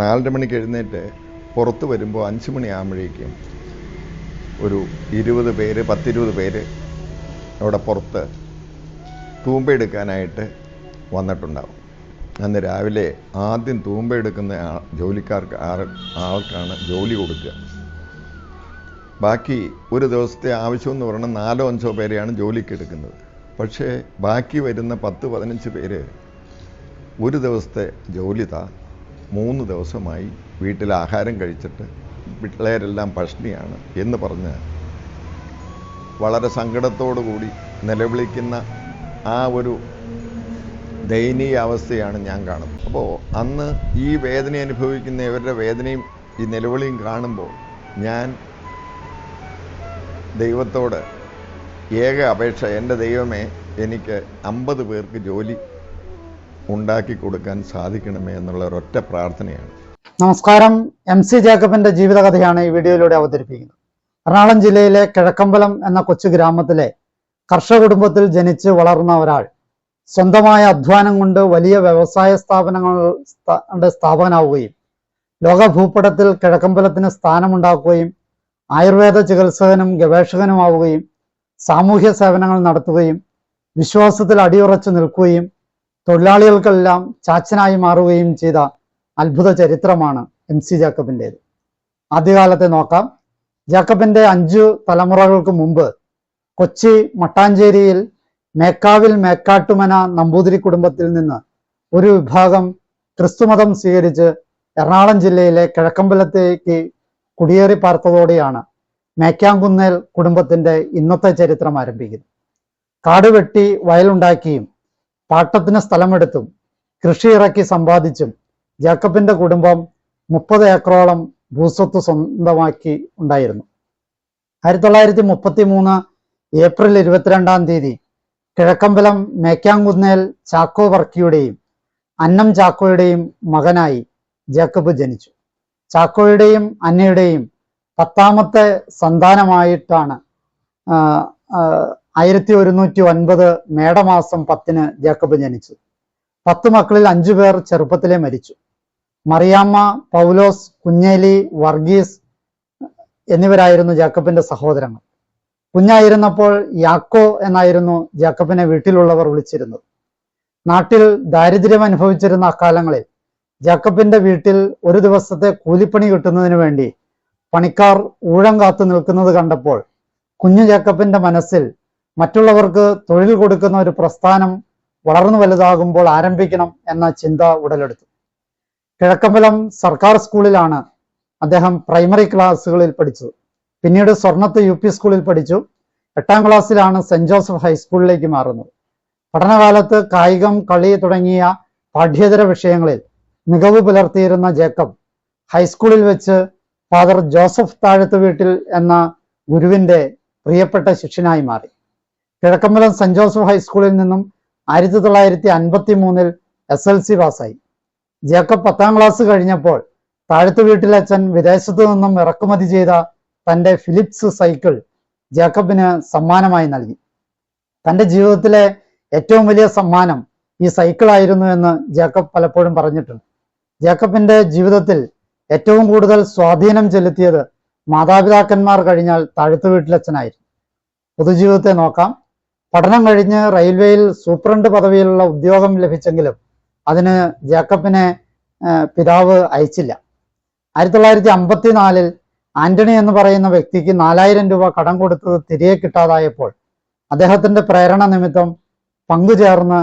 നാലര മണിക്ക് എഴുന്നേറ്റ് പുറത്ത് വരുമ്പോൾ അഞ്ച് മണിയാകുമ്പോഴേക്കും ഒരു ഇരുപത് പേര് പത്തിരുപത് പേര് അവിടെ പുറത്ത് തൂമ്പയെടുക്കാനായിട്ട് വന്നിട്ടുണ്ടാവും. അന്ന് രാവിലെ ആദ്യം തൂമ്പയെടുക്കുന്ന ജോലിക്കാർക്ക് ആൾക്കാണ് ജോലി കൊടുക്കുക. ബാക്കി ഒരു ദിവസത്തെ ആവശ്യമെന്ന് പറഞ്ഞാൽ നാലോ അഞ്ചോ പേരെയാണ് ജോലിക്ക് എടുക്കുന്നത്. പക്ഷേ ബാക്കി വരുന്ന പത്ത് പതിനഞ്ച് പേര് ഒരു ദിവസത്തെ ജോലി താ മൂന്ന് ദിവസമായി വീട്ടിൽ ആഹാരം കഴിച്ചിട്ട് പിള്ളേരെല്ലാം പഷ്ണിയാണ് എന്ന് പറഞ്ഞ് വളരെ സങ്കടത്തോടു കൂടി നിലവിളിക്കുന്ന ആ ഒരു ദയനീയ അവസ്ഥയാണ് ഞാൻ കാണുന്നത്. അപ്പോൾ അന്ന് ഈ വേദന അനുഭവിക്കുന്ന ഇവരുടെ വേദനയും ഈ നിലവിളിയും കാണുമ്പോൾ ഞാൻ ദൈവത്തോട് ഏക അപേക്ഷ എന്റെ ദൈവമേ എനിക്ക് അമ്പത് പേർക്ക് ജോലി ഉണ്ടാക്കി കൊടുക്കാൻ സാധിക്കണമേ എന്നുള്ള ഒരൊറ്റ പ്രാർത്ഥനയാണ്. നമസ്കാരം. എം സി ജേക്കബിന്റെ ജീവിതകഥയാണ് ഈ വീഡിയോയിലൂടെ അവതരിപ്പിക്കുന്നത്. എറണാകുളം ജില്ലയിലെ കിഴക്കമ്പലം എന്ന കൊച്ചു ഗ്രാമത്തിലെ കർഷക കുടുംബത്തിൽ ജനിച്ച് വളർന്ന ഒരാൾ സ്വന്തമായ അധ്വാനം കൊണ്ട് വലിയ വ്യവസായ സ്ഥാപനങ്ങളുടെ സ്ഥാപകനാവുകയും ലോക ഭൂപടത്തിൽ കിഴക്കമ്പലത്തിന് സ്ഥാനമുണ്ടാക്കുകയും ആയുർവേദ ചികിത്സകനും ഗവേഷകനുമാവുകയും സാമൂഹ്യ സേവനങ്ങൾ നടത്തുകയും വിശ്വാസത്തിൽ അടിയുറച്ചു നിൽക്കുകയും തൊഴിലാളികൾക്കെല്ലാം ചാച്ചനായി മാറുകയും ചെയ്ത അത്ഭുത ചരിത്രമാണ് എം സി ജാക്കബിന്റേത് ആദ്യകാലത്തെ നോക്കാം. ജാക്കബിന്റെ അഞ്ചു തലമുറകൾക്ക് മുമ്പ് കൊച്ചി മട്ടാഞ്ചേരിയിൽ മേക്കാവിൽ മേക്കാട്ടുമന നമ്പൂതിരി കുടുംബത്തിൽ നിന്ന് ഒരു വിഭാഗം ക്രിസ്തുമതം സ്വീകരിച്ച് എറണാകുളം ജില്ലയിലെ കിഴക്കമ്പലത്തേക്ക് കുടിയേറി പാർത്തതോടെയാണ് മേക്കാങ്കുന്നേൽ കുടുംബത്തിന്റെ ഇന്നത്തെ ചരിത്രം ആരംഭിക്കുന്നത്. കാട് വെട്ടി വയലുണ്ടാക്കിയും പാട്ടത്തിന് സ്ഥലമെടുത്തും കൃഷി ഇറക്കി സമ്പാദിച്ചും ജാക്കബിന്റെ കുടുംബം മുപ്പത് ഏക്കറോളം ഭൂസ്വത്ത് സ്വന്തമാക്കി ഉണ്ടായിരുന്നു. ആയിരത്തി തൊള്ളായിരത്തി മുപ്പത്തി മൂന്ന് ഏപ്രിൽ ഇരുപത്തിരണ്ടാം തീയതി കിഴക്കമ്പലം മേക്കാങ്കുന്നേൽ ചാക്കോ വർക്കിയുടെയും അന്നം ചാക്കോയുടെയും മകനായി ജേക്കബ് ജനിച്ചു. ചാക്കോയുടെയും അന്നയുടെയും പത്താമത്തെ സന്താനമായിട്ടാണ് ആയിരത്തി ഒരുന്നൂറ്റി ഒൻപത് മേടമാസം പത്തിന് ജേക്കബ് ജനിച്ചു. പത്ത് മക്കളിൽ അഞ്ചു പേർ ചെറുപ്പത്തിലെ മരിച്ചു. മറിയാമ്മ പൗലോസ് കുഞ്ഞേലി വർഗീസ് എന്നിവരായിരുന്നു ജേക്കബിന്റെ സഹോദരങ്ങൾ. കുഞ്ഞായിരുന്നപ്പോൾ യാക്കോ എന്നായിരുന്നു ജേക്കബിനെ വീട്ടിലുള്ളവർ വിളിച്ചിരുന്നത്. നാട്ടിൽ ദാരിദ്ര്യം അനുഭവിച്ചിരുന്ന അക്കാലങ്ങളിൽ ജേക്കബിന്റെ വീട്ടിൽ ഒരു ദിവസത്തെ കൂലിപ്പണി കിട്ടുന്നതിന് വേണ്ടി പണിക്കാർ ഊഴം കാത്തു നിൽക്കുന്നത് കണ്ടപ്പോൾ കുഞ്ഞു ജേക്കബിന്റെ മനസ്സിൽ മറ്റുള്ളവർക്ക് തൊഴിൽ കൊടുക്കുന്ന ഒരു പ്രസ്ഥാനം വളർന്നു വലുതാകുമ്പോൾ ആരംഭിക്കണം എന്ന ചിന്ത ഉടലെടുത്തു. കിഴക്കമ്പലം സർക്കാർ സ്കൂളിലാണ് അദ്ദേഹം പ്രൈമറി ക്ലാസ്സുകളിൽ പഠിച്ചു പിന്നീട് സ്വർണത്ത് യു സ്കൂളിൽ പഠിച്ചു. എട്ടാം ക്ലാസ്സിലാണ് സെന്റ് ജോസഫ് ഹൈസ്കൂളിലേക്ക് മാറുന്നത്. പഠനകാലത്ത് കായികം കളി തുടങ്ങിയ പാഠ്യേതര വിഷയങ്ങളിൽ മികവ് പുലർത്തിയിരുന്ന ജേക്കബ് ഹൈസ്കൂളിൽ വെച്ച് ഫാദർ ജോസഫ് താഴത്ത് വീട്ടിൽ എന്ന ഗുരുവിന്റെ പ്രിയപ്പെട്ട ശിഷ്യനായി മാറി. കിഴക്കമ്പലം സെന്റ് ജോസഫ് ഹൈസ്കൂളിൽ നിന്നും ആയിരത്തി തൊള്ളായിരത്തി അൻപത്തി മൂന്നിൽ എസ് എൽ സി പാസ്സായി. ജേക്കബ് പത്താം ക്ലാസ് കഴിഞ്ഞപ്പോൾ താഴത്തു വീട്ടിലച്ഛൻ വിദേശത്തു നിന്നും ഇറക്കുമതി ചെയ്ത തന്റെ ഫിലിപ്സ് സൈക്കിൾ ജേക്കബിന് സമ്മാനമായി നൽകി. തന്റെ ജീവിതത്തിലെ ഏറ്റവും വലിയ സമ്മാനം ഈ സൈക്കിൾ ആയിരുന്നു എന്ന് ജേക്കബ് പലപ്പോഴും പറഞ്ഞിട്ടുണ്ട്. ജേക്കബിന്റെ ജീവിതത്തിൽ ഏറ്റവും കൂടുതൽ സ്വാധീനം ചെലുത്തിയത് മാതാപിതാക്കന്മാർ കഴിഞ്ഞാൽ താഴത്തു വീട്ടിലച്ഛനായിരുന്നു പൊതുജീവിതത്തെ നോക്കാം. പഠനം കഴിഞ്ഞ് റെയിൽവേയിൽ സൂപ്രണ്ട് പദവിയിലുള്ള ഉദ്യോഗം ലഭിച്ചെങ്കിലും അതിന് ജേക്കബിനെ പിതാവ് അയച്ചില്ല. ആയിരത്തി തൊള്ളായിരത്തി അമ്പത്തിനാലിൽ ആന്റണി എന്ന് പറയുന്ന വ്യക്തിക്ക് നാലായിരം രൂപ കടം കൊടുത്തത് തിരികെ കിട്ടാതായപ്പോൾ അദ്ദേഹത്തിന്റെ പ്രേരണ നിമിത്തം പങ്കുചേർന്ന്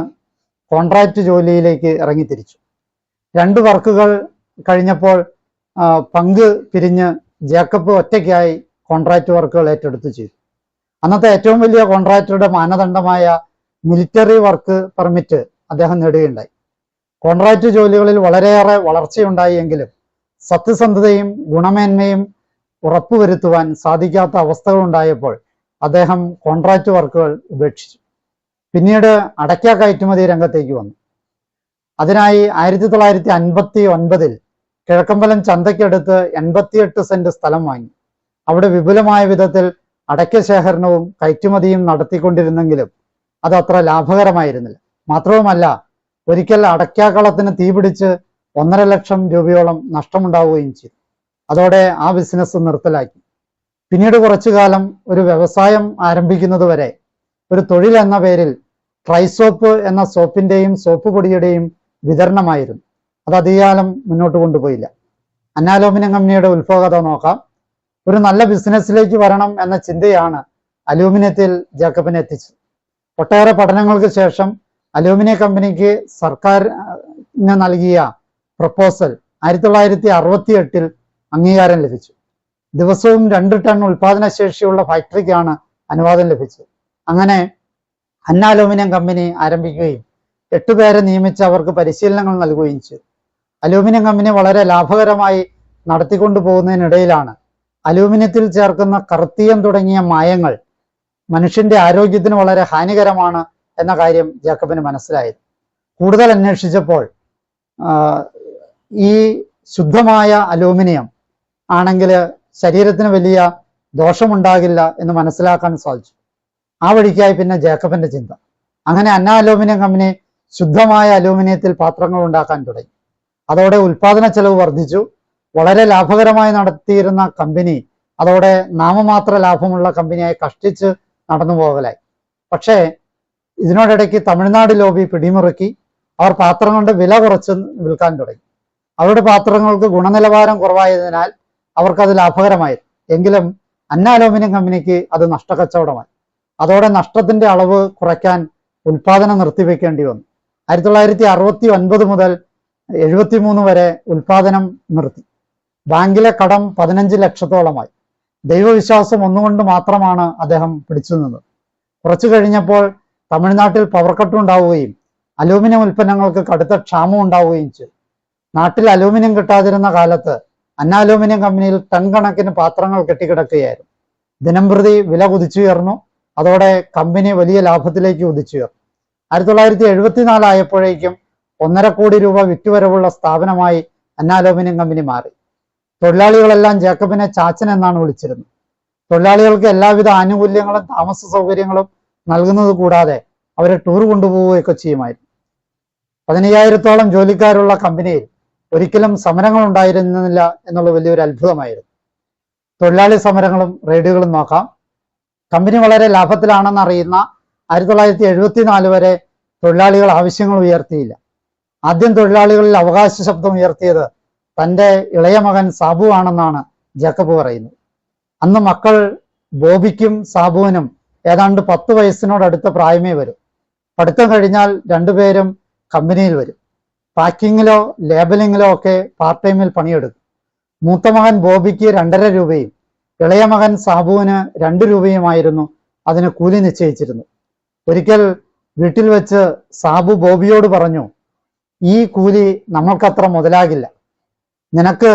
കോൺട്രാക്ട് ജോലിയിലേക്ക് ഇറങ്ങിത്തിരിച്ചു. രണ്ട് വർക്കുകൾ കഴിഞ്ഞപ്പോൾ പങ്ക് പിരിഞ്ഞ് ജേക്കബ് ഒറ്റയ്ക്കായി കോൺട്രാക്ട് വർക്കുകൾ ഏറ്റെടുത്ത് ചെയ്തു. അന്നത്തെ ഏറ്റവും വലിയ കോൺട്രാക്ടറുടെ മാനദണ്ഡമായ മിലിറ്ററി വർക്ക് പെർമിറ്റ് അദ്ദേഹം നേടുകയുണ്ടായി. കോൺട്രാക്ട് ജോലികളിൽ വളരെയേറെ വളർച്ചയുണ്ടായി എങ്കിലും സത്യസന്ധതയും ഗുണമേന്മയും ഉറപ്പുവരുത്തുവാൻ സാധിക്കാത്ത അവസ്ഥകൾ ഉണ്ടായപ്പോൾ അദ്ദേഹം കോൺട്രാക്ട് വർക്കുകൾ ഉപേക്ഷിച്ചു. പിന്നീട് അടയ്ക്ക കയറ്റുമതി രംഗത്തേക്ക് വന്നു. അതിനായി ആയിരത്തി തൊള്ളായിരത്തി അൻപത്തി ഒൻപതിൽ കിഴക്കമ്പലം ചന്തയ്ക്കടുത്ത് എൺപത്തിയെട്ട് സെന്റ് സ്ഥലം വാങ്ങി. അവിടെ വിപുലമായ വിധത്തിൽ അടയ്ക്ക ശേഖരണവും കയറ്റുമതിയും നടത്തിക്കൊണ്ടിരുന്നെങ്കിലും അത് അത്ര ലാഭകരമായിരുന്നില്ല. മാത്രവുമല്ല ഒരിക്കൽ അടയ്ക്കാക്കളത്തിന് തീപിടിച്ച് ഒന്നര ലക്ഷം രൂപയോളം നഷ്ടമുണ്ടാവുകയും ചെയ്തു. അതോടെ ആ ബിസിനസ് നിർത്തലാക്കി. പിന്നീട് കുറച്ചു കാലം ഒരു വ്യവസായം ആരംഭിക്കുന്നതുവരെ ഒരു തൊഴിൽ എന്ന പേരിൽ ട്രൈസോപ്പ് എന്ന സോപ്പിന്റെയും സോപ്പ് പൊടിയുടെയും വിതരണമായിരുന്നു. അത് അധികാലം മുന്നോട്ട് കൊണ്ടുപോയില്ല. അന്നാലോമിനം കമ്പനിയുടെ ഉത്ഭവകഥ നോക്കാം. ഒരു നല്ല ബിസിനസ്സിലേക്ക് വരണം എന്ന ചിന്തയാണ് അലൂമിനിയത്തിൽ ജേക്കബിനെ എത്തിച്ചത്. ഒട്ടേറെ പഠനങ്ങൾക്ക് ശേഷം അലൂമിനിയ കമ്പനിക്ക് സർക്കാരിന് നൽകിയ പ്രപ്പോസൽ ആയിരത്തി തൊള്ളായിരത്തി അറുപത്തി എട്ടിൽ അംഗീകാരം ലഭിച്ചു. ദിവസവും രണ്ട് ടൺ ഉൽപാദന ശേഷിയുള്ള ഫാക്ടറിക്കാണ് അനുവാദം ലഭിച്ചത്. അങ്ങനെ അന്ന അലൂമിനിയം കമ്പനി ആരംഭിക്കുകയും എട്ടുപേരെ നിയമിച്ച് അവർക്ക് പരിശീലനങ്ങൾ നൽകുകയും ചെയ്തു. അലൂമിനിയം കമ്പനി വളരെ ലാഭകരമായി നടത്തിക്കൊണ്ടു പോകുന്നതിനിടയിലാണ് അലൂമിനിയത്തിൽ ചേർക്കുന്ന കർത്തിയം തുടങ്ങിയ മായങ്ങൾ മനുഷ്യന്റെ ആരോഗ്യത്തിന് വളരെ ഹാനികരമാണ് എന്ന കാര്യം ജേക്കബിന് മനസ്സിലായത്. കൂടുതൽ അന്വേഷിച്ചപ്പോൾ ഈ ശുദ്ധമായ അലൂമിനിയം ആണെങ്കിൽ ശരീരത്തിന് വലിയ ദോഷമുണ്ടാകില്ല എന്ന് മനസ്സിലാക്കാൻ സാധിച്ചു. ആ വഴിക്കായി പിന്നെ ജേക്കബിന്റെ ചിന്ത. അങ്ങനെ അന്ന അലൂമിനിയം കമ്പനി ശുദ്ധമായ അലൂമിനിയത്തിൽ പാത്രങ്ങൾ ഉണ്ടാക്കാൻ തുടങ്ങി. അതോടെ ഉൽപാദന ചെലവ് വർദ്ധിച്ചു. വളരെ ലാഭകരമായി നടത്തിയിരുന്ന കമ്പനി അതോടെ നാമമാത്ര ലാഭമുള്ള കമ്പനിയായി കഷ്ടിച്ച് നടന്നു പോകലായി. പക്ഷേ ഇതിനോടിടയ്ക്ക് തമിഴ്നാട് ലോബി പിടിമുറുക്കി. അവർ പാത്രങ്ങളുടെ വില കുറച്ച് വിൽക്കാൻ തുടങ്ങി. അവരുടെ പാത്രങ്ങൾക്ക് ഗുണനിലവാരം കുറവായതിനാൽ അവർക്കത് ലാഭകരമായി. എങ്കിലും അന്ന അലോമിനിയം കമ്പനിക്ക് അത് നഷ്ടക്കച്ചവടമായി. അതോടെ നഷ്ടത്തിന്റെ അളവ് കുറയ്ക്കാൻ ഉൽപാദനം നിർത്തിവെക്കേണ്ടി വന്നു. ആയിരത്തി തൊള്ളായിരത്തി അറുപത്തി ഒൻപത് മുതൽ എഴുപത്തി മൂന്ന് വരെ ഉൽപാദനം നിർത്തി. ബാങ്കിലെ കടം പതിനഞ്ച് ലക്ഷത്തോളമായി. ദൈവവിശ്വാസം ഒന്നുകൊണ്ട് മാത്രമാണ് അദ്ദേഹം പിടിച്ചു നിന്നത് കുറച്ചു കഴിഞ്ഞപ്പോൾ തമിഴ്നാട്ടിൽ പവർ ഉണ്ടാവുകയും അലൂമിനിയം ഉൽപ്പന്നങ്ങൾക്ക് കടുത്ത ക്ഷാമം ഉണ്ടാവുകയും ചെയ്തു. നാട്ടിൽ അലൂമിനിയം കിട്ടാതിരുന്ന കാലത്ത് അന്ന അലൂമിനിയം കമ്പനിയിൽ ടൺ കണക്കിന് പാത്രങ്ങൾ കെട്ടിക്കിടക്കുകയായിരുന്നു. ദിനംപ്രതി വില കുതിച്ചുയർന്നു. അതോടെ കമ്പനി വലിയ ലാഭത്തിലേക്ക് കുതിച്ചുയർന്നു. ആയിരത്തി തൊള്ളായിരത്തി എഴുപത്തിനാല് ആയപ്പോഴേക്കും ഒന്നര കോടി രൂപ വിറ്റുവരവുള്ള സ്ഥാപനമായി അന്ന അലൂമിനിയം കമ്പനി മാറി. തൊഴിലാളികളെല്ലാം ജേക്കബിനെ ചാച്ചൻ എന്നാണ് വിളിച്ചിരുന്നത്. തൊഴിലാളികൾക്ക് എല്ലാവിധ ആനുകൂല്യങ്ങളും താമസ സൗകര്യങ്ങളും നൽകുന്നത് കൂടാതെ അവരെ ടൂർ കൊണ്ടുപോവുകയൊക്കെ ചെയ്യുമായിരുന്നു. പതിനയ്യായിരത്തോളം ജോലിക്കാരുള്ള കമ്പനിയിൽ ഒരിക്കലും സമരങ്ങൾ ഉണ്ടായിരുന്നില്ല എന്നുള്ള വലിയൊരു അത്ഭുതമായിരുന്നു. തൊഴിലാളി സമരങ്ങളും റെയ്ഡുകളും നോക്കാം. കമ്പനി വളരെ ലാഭത്തിലാണെന്ന് അറിയുന്ന ആയിരത്തി തൊള്ളായിരത്തി എഴുപത്തിനാല് വരെ തൊഴിലാളികൾ ആവശ്യങ്ങൾ ഉയർത്തിയില്ല. ആദ്യം തൊഴിലാളികളിൽ അവകാശ ശബ്ദം ഉയർത്തിയത് തന്റെ ഇളയ മകൻ സാബു ആണെന്നാണ് ജേക്കബ് പറയുന്നത്. അന്ന് മക്കൾ ബോബിക്കും സാബുവിനും ഏതാണ്ട് പത്ത് വയസ്സിനോടടുത്ത പ്രായമേ വരും. പഠിത്തം കഴിഞ്ഞാൽ രണ്ടുപേരും കമ്പനിയിൽ വരും. പാക്കിങ്ങിലോ ലേബലിങ്ങിലോ ഒക്കെ പാർട്ട് ടൈമിൽ പണിയെടുക്കും. മൂത്ത മകൻ ബോബിക്ക് രണ്ടര രൂപയും ഇളയ മകൻ സാബുവിന് രണ്ട് രൂപയുമായിരുന്നു അതിന് കൂലി നിശ്ചയിച്ചിരുന്നു ഒരിക്കൽ വീട്ടിൽ വെച്ച് സാബു ബോബിയോട് പറഞ്ഞു ഈ കൂലി നമ്മൾക്കത്ര മുതലാകില്ല. നിനക്ക്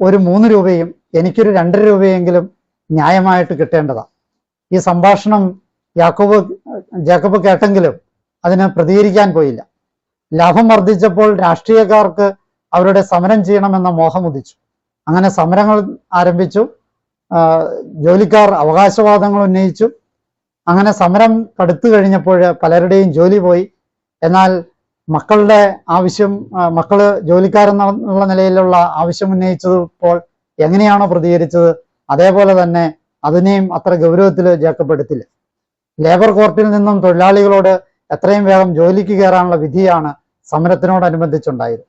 ഒരു മൂന്ന് രൂപയും എനിക്കൊരു രണ്ടര രൂപയെങ്കിലും ന്യായമായിട്ട് കിട്ടേണ്ടതാ. ഈ സംഭാഷണം യാക്കോബ് ജേക്കബ് കേട്ടെങ്കിലും അതിന് പ്രതികരിക്കാൻ പോയില്ല. ലാഭം വർദ്ധിച്ചപ്പോൾ രാഷ്ട്രീയക്കാർക്ക് അവരുടെ സമരം ചെയ്യണമെന്ന മോഹം ഉദിച്ചു. അങ്ങനെ സമരങ്ങൾ ആരംഭിച്ചു. ജോലിക്കാർ അവകാശവാദങ്ങൾ ഉന്നയിച്ചു. അങ്ങനെ സമരം കടുത്തു കഴിഞ്ഞപ്പോൾ പലരുടെയും ജോലി പോയി. എന്നാൽ മക്കളുടെ ആവശ്യം മക്കൾ ജോലിക്കാരെന്നുള്ള നിലയിലുള്ള ആവശ്യം ഉന്നയിച്ചപ്പോൾ എങ്ങനെയാണോ പ്രതികരിച്ചത് അതേപോലെ തന്നെ അതിനെയും അത്ര ഗൗരവത്തിൽ ജേക്കപ്പെടുത്തില്ല ലേബർ കോർട്ടിൽ നിന്നും തൊഴിലാളികളോട് എത്രയും വേഗം ജോലിക്ക് കയറാനുള്ള വിധിയാണ് സമരത്തിനോടനുബന്ധിച്ചുണ്ടായത്.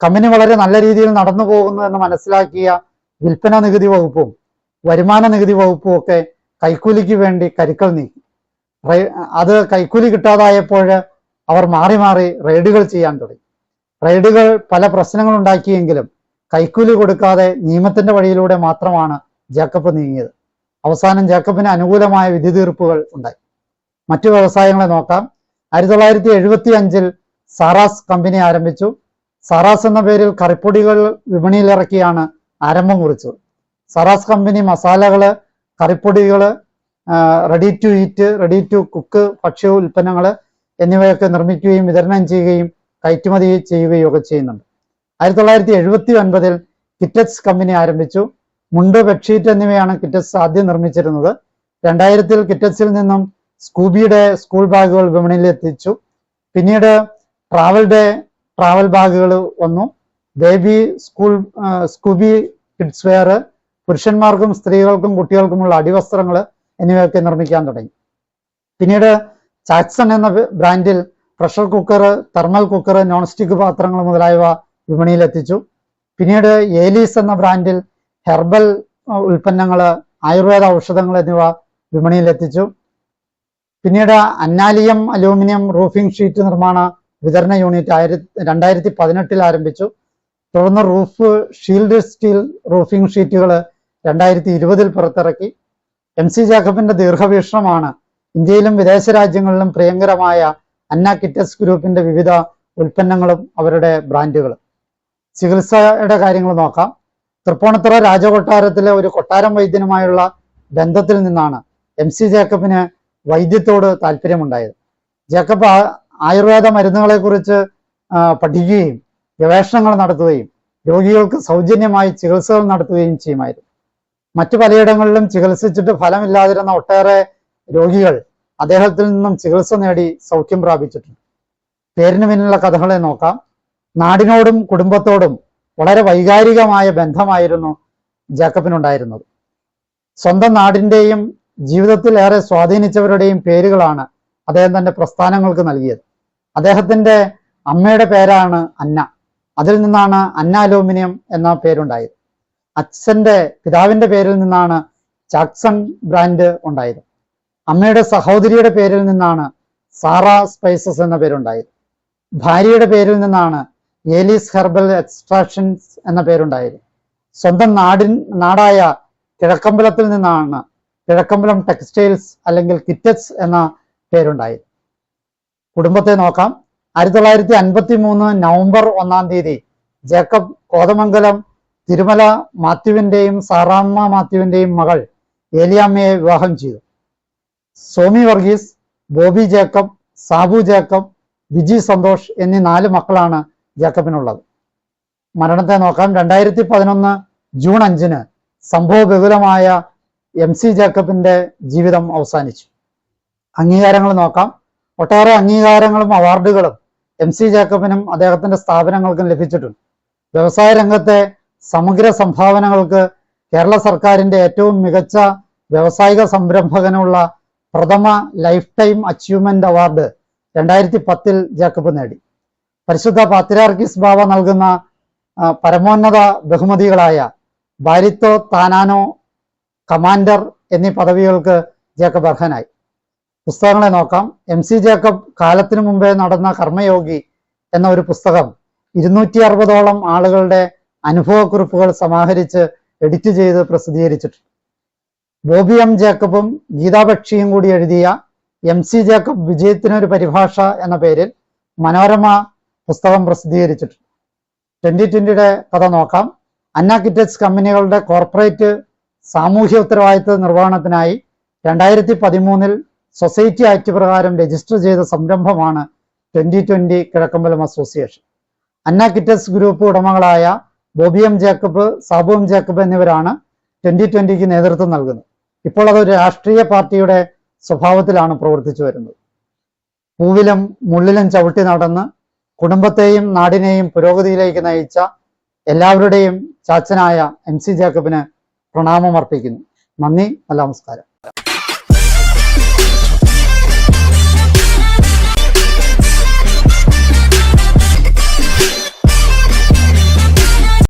കമ്പനി വളരെ നല്ല രീതിയിൽ നടന്നു പോകുന്നു എന്ന് മനസ്സിലാക്കിയ വിൽപ്പന നികുതി വകുപ്പും വരുമാന നികുതി വകുപ്പും ഒക്കെ കൈക്കൂലിക്ക് വേണ്ടി കരുക്കൾ നീക്കി. അത് കൈക്കൂലി കിട്ടാതായപ്പോൾ അവർ മാറി മാറി റെയ്ഡുകൾ ചെയ്യാൻ തുടങ്ങി. റെയ്ഡുകൾ പല പ്രശ്നങ്ങൾ ഉണ്ടാക്കിയെങ്കിലും കൈക്കൂലി കൊടുക്കാതെ നിയമത്തിന്റെ വഴിയിലൂടെ മാത്രമാണ് ജേക്കബ് നീങ്ങിയത്. അവസാനം ജേക്കബിന് അനുകൂലമായ വിധി തീർപ്പുകൾ ഉണ്ടായി. മറ്റു വ്യവസായങ്ങളെ നോക്കാം. ആയിരത്തി തൊള്ളായിരത്തി എഴുപത്തി അഞ്ചിൽ സാറാസ് കമ്പനി ആരംഭിച്ചു. സാറാസ് എന്ന പേരിൽ കറിപ്പൊടികൾ വിപണിയിലിറക്കിയാണ് ആരംഭം കുറിച്ചത്. സറാസ് കമ്പനി മസാലകൾ കറിപ്പൊടികൾ ready to eat ready to cook ഭക്ഷ്യ ഉൽപ്പന്നങ്ങൾ എന്നിവയൊക്കെ നിർമ്മിക്കുകയും വിതരണം ചെയ്യുകയും കയറ്റുമതി ചെയ്യുകയും ഒക്കെ ചെയ്യുന്നുണ്ട്. ആയിരത്തി തൊള്ളായിരത്തി എഴുപത്തി ഒൻപതിൽ കിറ്റക്സ് കമ്പനി ആരംഭിച്ചു. മുണ്ട് ബെഡ്ഷീറ്റ് എന്നിവയാണ് കിറ്റക്സ് ആദ്യം നിർമ്മിച്ചിരുന്നത്. രണ്ടായിരത്തിൽ കിറ്റക്സിൽ നിന്നും സ്കൂബിയുടെ സ്കൂൾ ബാഗുകൾ വിപണിയിൽ എത്തിച്ചു. പിന്നീട് ട്രാവൽ ഡേ ട്രാവൽ ബാഗുകൾ വന്നു. Baby school Scooby kids wear പുരുഷന്മാർക്കും സ്ത്രീകൾക്കും കുട്ടികൾക്കുമുള്ള അടിവസ്ത്രങ്ങൾ എന്നിവയൊക്കെ നിർമ്മിക്കാൻ തുടങ്ങി. പിന്നീട് ചാക്സൺ എന്ന ബ്രാൻഡിൽ pressure cooker thermal cooker non stick പാത്രങ്ങൾ മുതലായവ വിപണിയിൽ എത്തിച്ചു. പിന്നീട് ഏലീസ് എന്ന ബ്രാൻഡിൽ ഹെർബൽ ഉൽപ്പന്നങ്ങൾ ആയുർവേദ ഔഷധങ്ങൾ എന്നിവ വിപണിയിൽ എത്തിച്ചു. പിന്നീട് അന്നാലിയം അലൂമിനിയം റൂഫിംഗ് ഷീറ്റ് നിർമ്മാണ വിതരണ യൂണിറ്റ് ആയിരത്തി രണ്ടായിരത്തി പതിനെട്ടിൽ ആരംഭിച്ചു. തുടർന്ന് റൂഫ് ഷീൽഡ് സ്റ്റീൽ റൂഫിംഗ് ഷീറ്റുകൾ രണ്ടായിരത്തി ഇരുപതിൽ പുറത്തിറക്കി. എം സി ജാക്കബിന്റെ ദീർഘവീക്ഷണമാണ് ഇന്ത്യയിലും വിദേശ രാജ്യങ്ങളിലും പ്രിയങ്കരമായ അന്ന കിറ്റസ് ഗ്രൂപ്പിന്റെ വിവിധ ഉൽപ്പന്നങ്ങളും അവരുടെ ബ്രാൻഡുകളും. ചികിത്സയുടെ കാര്യങ്ങൾ നോക്കാം. തൃപ്പൂണിത്തുറ രാജകൊട്ടാരത്തിലെ ഒരു കൊട്ടാരം വൈദ്യനുമായുള്ള ബന്ധത്തിൽ നിന്നാണ് എം സി ജേക്കബിന് വൈദ്യത്തോട് താല്പര്യമുണ്ടായത്. ജേക്കബ് ആയുർവേദ മരുന്നുകളെ കുറിച്ച് പഠിക്കുകയും ഗവേഷണങ്ങൾ നടത്തുകയും രോഗികൾക്ക് സൗജന്യമായി ചികിത്സകൾ നടത്തുകയും ചെയ്യുമായിരുന്നു. മറ്റു പലയിടങ്ങളിലും ചികിത്സിച്ചിട്ട് ഫലമില്ലാതിരുന്ന ഒട്ടേറെ രോഗികൾ അദ്ദേഹത്തിൽ നിന്നും ചികിത്സ നേടി സൗഖ്യം പ്രാപിച്ചിട്ടുണ്ട്. പേരിന് പിന്നിലുള്ള കഥകളെ നോക്കാം. നാടിനോടും കുടുംബത്തോടും വളരെ വൈകാരികമായ ബന്ധമായിരുന്നു ജേക്കബിനുണ്ടായിരുന്നത്. സ്വന്തം നാടിന്റെയും ജീവിതത്തിൽ ഏറെ സ്വാധീനിച്ചവരുടെയും പേരുകളാണ് അദ്ദേഹം തന്റെ പ്രസ്ഥാനങ്ങൾക്ക് നൽകിയത്. അദ്ദേഹത്തിന്റെ അമ്മയുടെ പേരാണ് അന്ന. അതിൽ നിന്നാണ് അന്ന അലൂമിനിയം എന്ന പേരുണ്ടായത്. അച്ഛന്റെ പിതാവിന്റെ പേരിൽ നിന്നാണ് ചാക്സൺ ബ്രാൻഡ് ഉണ്ടായത്. അമ്മയുടെ സഹോദരിയുടെ പേരിൽ നിന്നാണ് സാറ സ്പൈസസ് എന്ന പേരുണ്ടായത്. ഭാര്യയുടെ പേരിൽ നിന്നാണ് ഏലീസ് ഹെർബൽ എക്സ്ട്രാക്ഷൻസ് എന്ന പേരുണ്ടായത്. സ്വന്തം നാടിൻ നാടായ കിഴക്കമ്പലത്തിൽ നിന്നാണ് കിഴക്കമ്പലം ടെക്സ്റ്റൈൽസ് അല്ലെങ്കിൽ കിറ്റക്സ് എന്ന പേരുണ്ടായത്. കുടുംബത്തെ നോക്കാം. ആയിരത്തി തൊള്ളായിരത്തി അൻപത്തി മൂന്ന് നവംബർ ഒന്നാം തീയതി ജേക്കബ് കോതമംഗലം തിരുമല മാത്യുവിന്റെയും സാറാമ്മ മാത്യുവിന്റെയും മകൾ ഏലിയാമ്മയെ വിവാഹം ചെയ്തു. Somi Varghese Bobby Jacob Sabu Jacob Viji Santhosh എന്നീ നാല് മക്കളാണ് ജേക്കബിനുള്ളത്. മരണത്തെ നോക്കാം. രണ്ടായിരത്തി പതിനൊന്ന് ജൂൺ അഞ്ചിന് സംഭവ ബഹുലമായ എം സി ജേക്കബിന്റെ ജീവിതം അവസാനിച്ചു. അംഗീകാരങ്ങൾ നോക്കാം. ഒട്ടേറെ അംഗീകാരങ്ങളും അവാർഡുകളും എം സി ജേക്കബിനും അദ്ദേഹത്തിന്റെ സ്ഥാപനങ്ങൾക്കും ലഭിച്ചിട്ടുണ്ട്. വ്യവസായ രംഗത്തെ സമഗ്ര സംഭാവനകൾക്ക് കേരള സർക്കാരിന്റെ ഏറ്റവും മികച്ച വ്യവസായിക സംരംഭകനുള്ള പ്രഥമ ലൈഫ് ടൈം അച്ചീവ്മെന്റ് അവാർഡ് രണ്ടായിരത്തി പത്തിൽ ജേക്കബ് നേടി. പരിശുദ്ധ പാത്രിയാർക്കിസ് ബാബ നൽകുന്ന പരമോന്നത ബഹുമതികളായ ബാരിത്തോ താനാനോ കമാൻഡർ എന്നീ പദവികൾക്ക് ജേക്കബ് അർഹനായി. പുസ്തകങ്ങളെ നോക്കാം. എം സി ജേക്കബ് കാലത്തിനു മുമ്പേ നടന്ന കർമ്മയോഗി എന്ന ഒരു പുസ്തകം ഇരുന്നൂറ്റി അറുപതോളം ആളുകളുടെ അനുഭവക്കുറിപ്പുകൾ സമാഹരിച്ച് എഡിറ്റ് ചെയ്ത് പ്രസിദ്ധീകരിച്ചിട്ടുണ്ട്. ബോബി എം ജേക്കബും ഗീതാ ബക്ഷിയും കൂടി എഴുതിയ എം സി ജേക്കബ് വിജയത്തിനൊരു പരിഭാഷ എന്ന പേരിൽ മനോരമ പുസ്തകം പ്രസിദ്ധീകരിച്ചിട്ടുണ്ട്. ട്വന്റി ട്വന്റിയുടെ കഥ നോക്കാം. അന്ന കമ്പനികളുടെ കോർപ്പറേറ്റ് സാമൂഹ്യ ഉത്തരവാദിത്വ നിർവഹണത്തിനായി രണ്ടായിരത്തി പതിമൂന്നിൽ സൊസൈറ്റി ആക്ട് പ്രകാരം രജിസ്റ്റർ ചെയ്ത സംരംഭമാണ് twenty twenty Kizhakkambalam association. Anna group ഉടമകളായ Bobby M Jacob Sabu M Jacob എന്നിവരാണ് ട്വന്റി ട്വന്റിക്ക് നേതൃത്വം നൽകുന്നു ഇപ്പോൾ അതൊരു രാഷ്ട്രീയ പാർട്ടിയുടെ സ്വഭാവത്തിലാണ് പ്രവർത്തിച്ചു വരുന്നത്. പൂവിലും മുള്ളിലും ചവിട്ടി നടന്ന് കുടുംബത്തെയും നാടിനെയും പുരോഗതിയിലേക്ക് നയിച്ച എല്ലാവരുടെയും ചാച്ചനായ എം സി ജേക്കബിന് പ്രണാമം അർപ്പിക്കുന്നു നന്ദി നമസ്കാരം.